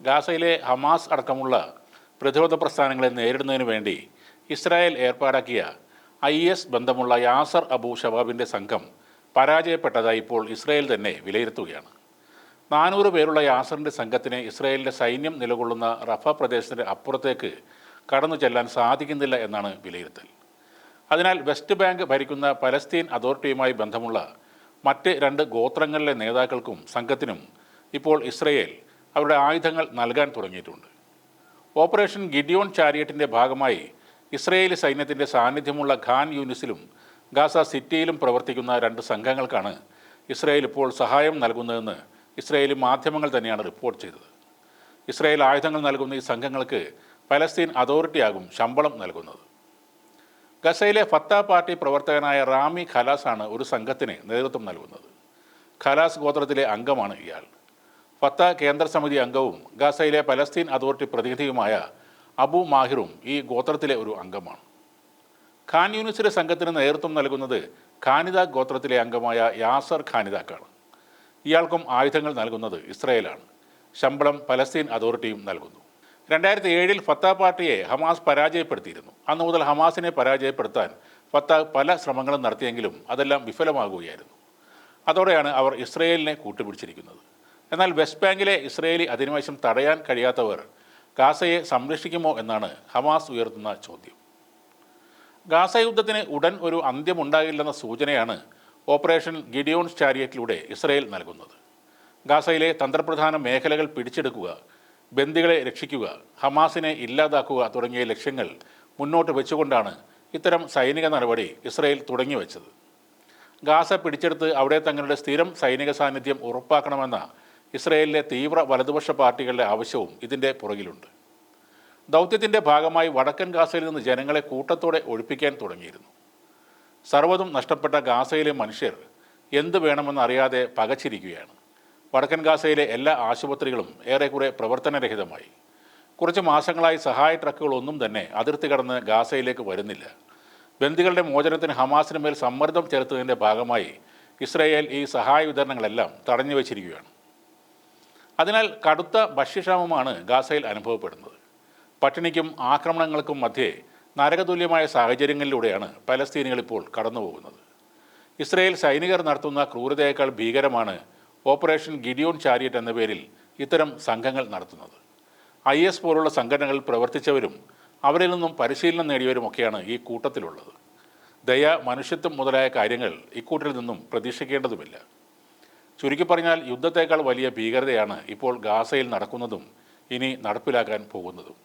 ഗാസയിലെ ഹമാസ് അടക്കമുള്ള പ്രതിരോധ പ്രസ്ഥാനങ്ങളെ നേരിടുന്നതിന് വേണ്ടി ഇസ്രായേൽ ഏർപ്പാടാക്കിയ ഐ എസ് ബന്ധമുള്ള യാസർ അബു ഷബാബിന്റെ സംഘം പരാജയപ്പെട്ടതായി ഇപ്പോൾ ഇസ്രായേൽ തന്നെ വിലയിരുത്തുകയാണ്. നാനൂറ് പേരുള്ള യാസറിന്റെ സംഘത്തിന് ഇസ്രായേലിന്റെ സൈന്യം നിലകൊള്ളുന്ന റഫ പ്രദേശത്തിന്റെ അപ്പുറത്തേക്ക് കടന്നു ചെല്ലാൻ സാധിക്കുന്നില്ല എന്നാണ് വിലയിരുത്തൽ. അതിനാൽ വെസ്റ്റ് ബാങ്ക് ഭരിക്കുന്ന പലസ്തീൻ അതോറിറ്റിയുമായി ബന്ധമുള്ള മറ്റ് രണ്ട് ഗോത്രങ്ങളിലെ നേതാക്കൾക്കും സംഘത്തിനും ഇപ്പോൾ ഇസ്രയേൽ അവരുടെ ആയുധങ്ങൾ നൽകാൻ തുടങ്ങിയിട്ടുണ്ട്. ഓപ്പറേഷൻ ഗിഡിയോൺ ചാരിയറ്റിന്റെ ഭാഗമായി ഇസ്രയേലി സൈന്യത്തിന്റെ സാന്നിധ്യമുള്ള ഖാൻ യൂനിസിലും ഗാസ സിറ്റിയിലും പ്രവർത്തിക്കുന്ന രണ്ട് സംഘങ്ങൾക്കാണ് ഇസ്രയേൽ ഇപ്പോൾ സഹായം നൽകുന്നതെന്ന് ഇസ്രയേലി മാധ്യമങ്ങൾ തന്നെയാണ് റിപ്പോർട്ട് ചെയ്തത്. ഇസ്രയേൽ ആയുധങ്ങൾ നൽകുന്ന ഈ സംഘങ്ങൾക്ക് പലസ്തീൻ അതോറിറ്റിയാകും ശമ്പളം നൽകുന്നത്. ഗസയിലെ ഫത്ത പാർട്ടി പ്രവർത്തകനായ റാമി ഖലാസാണ് ഒരു സംഘത്തിന് നേതൃത്വം നൽകുന്നത്. ഖലാസ് ഗോത്രത്തിലെ അംഗമാണ് ഇയാൾ. ഫത്ത കേന്ദ്ര സമിതി അംഗവും ഗാസയിലെ പലസ്തീൻ അതോറിറ്റി പ്രതിനിധിയുമായ അബു മാഹിറും ഈ ഗോത്രത്തിലെ ഒരു അംഗമാണ്. ഖാൻ യൂണിസിലെ സംഘത്തിന് നേതൃത്വം നൽകുന്നത് ഖാനിദ ഗോത്രത്തിലെ അംഗമായ യാസർ ഖാനിദാക്കാണ്. ഇയാൾക്കും ആയുധങ്ങൾ നൽകുന്നത് ഇസ്രയേലാണ്. ശമ്പളം പലസ്തീൻ അതോറിറ്റിയും നൽകുന്നു. രണ്ടായിരത്തി ഏഴിൽ ഫത്ത പാർട്ടിയെ ഹമാസ് പരാജയപ്പെടുത്തിയിരുന്നു. അന്നു മുതൽ ഹമാസിനെ പരാജയപ്പെടുത്താൻ ഫത്ത പല ശ്രമങ്ങളും നടത്തിയെങ്കിലും അതെല്ലാം വിഫലമാകുകയായിരുന്നു. അതോടെയാണ് അവർ ഇസ്രയേലിനെ കൂട്ടുപിടിച്ചിരിക്കുന്നത്. എന്നാൽ വെസ്റ്റ് ബാങ്കിലെ ഇസ്രയേലി അധിനിവേശം തടയാൻ കഴിയാത്തവർ ഗാസയെ സംരക്ഷിക്കുമോ എന്നാണ് ഹമാസ് ഉയർത്തുന്ന ചോദ്യം. ഗാസ യുദ്ധത്തിന് ഉടൻ ഒരു അന്ത്യമുണ്ടാകില്ലെന്ന സൂചനയാണ് ഓപ്പറേഷൻ ഗിഡിയോൺ ചാരിയറ്റിലൂടെ ഇസ്രയേൽ നൽകുന്നത്. ഗാസയിലെ തന്ത്രപ്രധാന മേഖലകൾ പിടിച്ചെടുക്കുക ബന്ദികളെ രക്ഷിക്കുക ഹമാസിനെ ഇല്ലാതാക്കുക തുടങ്ങിയ ലക്ഷ്യങ്ങൾ മുന്നോട്ട് വെച്ചുകൊണ്ടാണ് ഇത്തരം സൈനിക നടപടി ഇസ്രയേൽ തുടങ്ങിവെച്ചത്. ഗാസ പിടിച്ചെടുത്ത് അവിടെ തങ്ങളുടെ സ്ഥിരം സൈനിക സാന്നിധ്യം ഉറപ്പാക്കണമെന്ന ഇസ്രയേലിലെ തീവ്ര വലതുപക്ഷ പാർട്ടികളുടെ ആവശ്യവും ഇതിന്റെ പുറകിലുണ്ട്. ദൗത്യത്തിന്റെ ഭാഗമായി വടക്കൻ ഗാസയിൽ നിന്ന് ജനങ്ങളെ കൂട്ടത്തോടെ ഒഴിപ്പിക്കാൻ തുടങ്ങിയിരുന്നു. സർവതും നഷ്ടപ്പെട്ട ഗാസയിലെ മനുഷ്യർ എന്ത് വേണമെന്നറിയാതെ പകച്ചിരിക്കുകയാണ്. വടക്കൻ ഗാസയിലെ എല്ലാ ആശുപത്രികളും ഏറെക്കുറെ പ്രവർത്തനരഹിതമായി. കുറച്ച് മാസങ്ങളായി സഹായ ട്രക്കുകളൊന്നും തന്നെ അതിർത്തി കടന്ന് ഗാസയിലേക്ക് വരുന്നില്ല. ബന്ദികളുടെ മോചനത്തിന് ഹമാസിന് മേൽ സമ്മർദ്ദം ചെലുത്തുന്നതിന്റെ ഭാഗമായി ഇസ്രയേൽ ഈ സഹായ വിതരണങ്ങളെല്ലാം തടഞ്ഞു വച്ചിരിക്കുകയാണ് അതിനാൽ കടുത്ത ഭക്ഷ്യക്ഷാമമാണ് ഗാസയിൽ അനുഭവപ്പെടുന്നത്. പട്ടിണിക്കും ആക്രമണങ്ങൾക്കും മധ്യേ നരകതുല്യമായ സാഹചര്യങ്ങളിലൂടെയാണ് പലസ്തീനികൾ ഇപ്പോൾ കടന്നുപോകുന്നത്. ഇസ്രയേൽ സൈനികർ നടത്തുന്ന ക്രൂരതയേക്കാൾ ഭീകരമാണ് ഓപ്പറേഷൻ ഗിഡിയോൺ ചാരിയറ്റ് എന്ന പേരിൽ ഇത്തരം സംഘങ്ങൾ നടത്തുന്നത്. ഐ എസ് പോലുള്ള സംഘടനകളിൽ പ്രവർത്തിച്ചവരും അവരിൽ നിന്നും പരിശീലനം നേടിയവരുമൊക്കെയാണ് ഈ കൂട്ടത്തിലുള്ളത്. ദയ മനുഷ്യത്വം മുതലായ കാര്യങ്ങൾ ഇക്കൂട്ടരിൽ നിന്നും പ്രതീക്ഷിക്കേണ്ടതുമില്ല. ചുരുക്കി പറഞ്ഞാൽ യുദ്ധത്തേക്കാൾ വലിയ ഭീകരതയാണ് ഇപ്പോൾ ഗാസയിൽ നടക്കുന്നതും ഇനി നടപ്പിലാക്കാൻ പോകുന്നതും.